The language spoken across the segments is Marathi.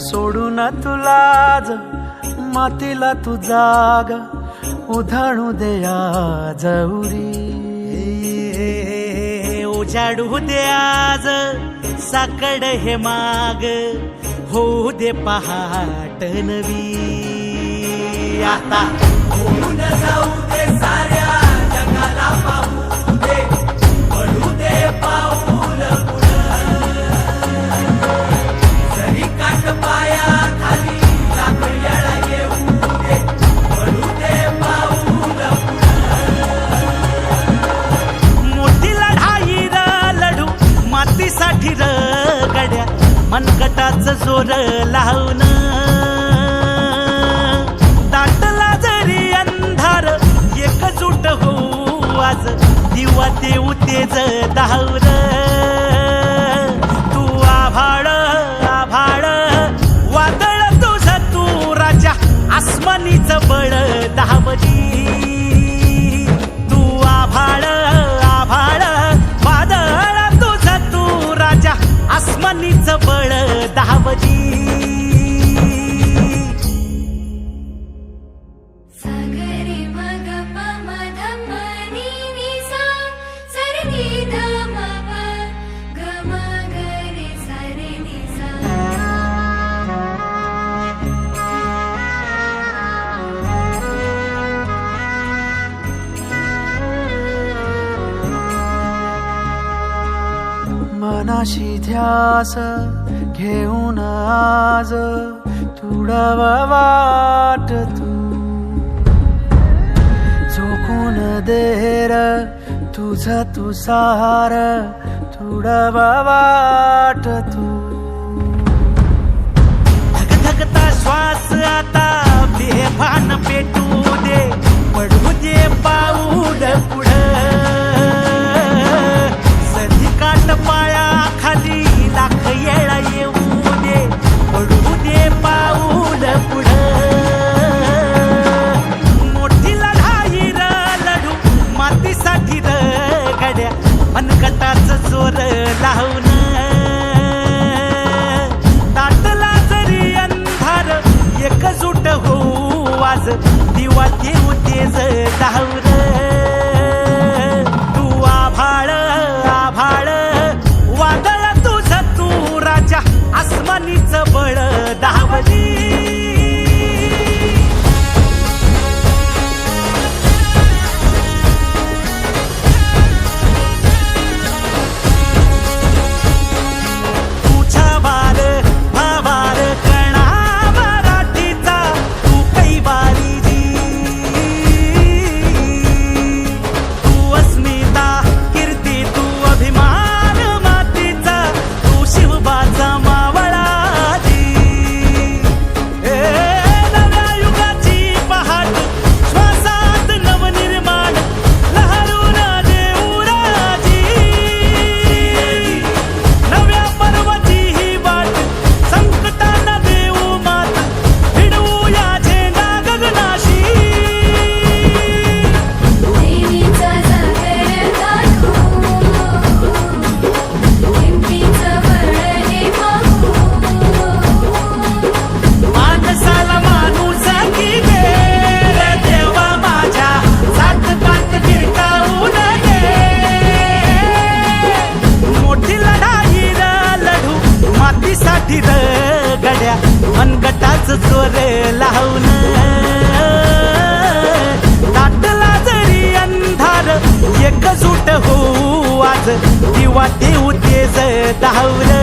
सोडू ना तुलाज मातीला तू जाग उधाणू दे आज उरी. उजाडू दे आज साकड हे माग होऊ दे पहाट नवी. आता जाऊ दे साऱ्या जगाला पाहू. जोर लावून दाटला जरी अंधार एकजूट होऊ आज. दिवा देऊ तेज धावर तू आभाळ आभाळ. वादळ तुझ तू राजा. आसमानीच बळ धावली मनाशी ध्यास घेऊन आज तुडवा वाट तू. झोकून देर तुझ तू सार तुडवा वाट तू. धगधगता श्वास आता तेज धावर तू आभाळ आभाळ. वादळ तुझ तू राजा. आसमानीच बळ धावली मनगटाच जोर लावून दाटला जरी अंधार एकजूट होऊ आज. दिवा देऊ तेज धावलं.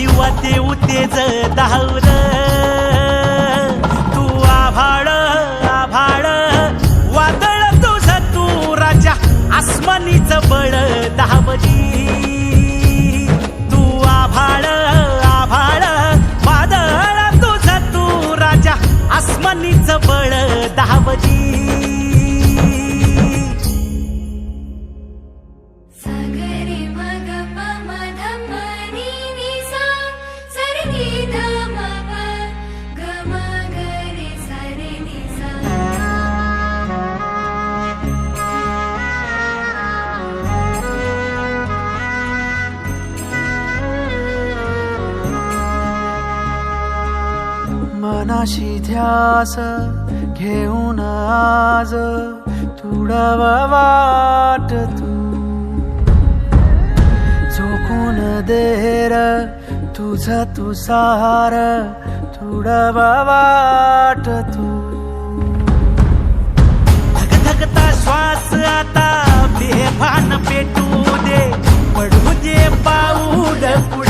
दिवा ते उतेज धावर तू आभाळ मनाशी ध्यास घेऊन आज तुडवा वाट तू. झोकून देर तुझ तुसार तुडवा वाट तू. धगधगता श्वास आता बेभान पेटू दे. पडू दे पाऊल पुढे.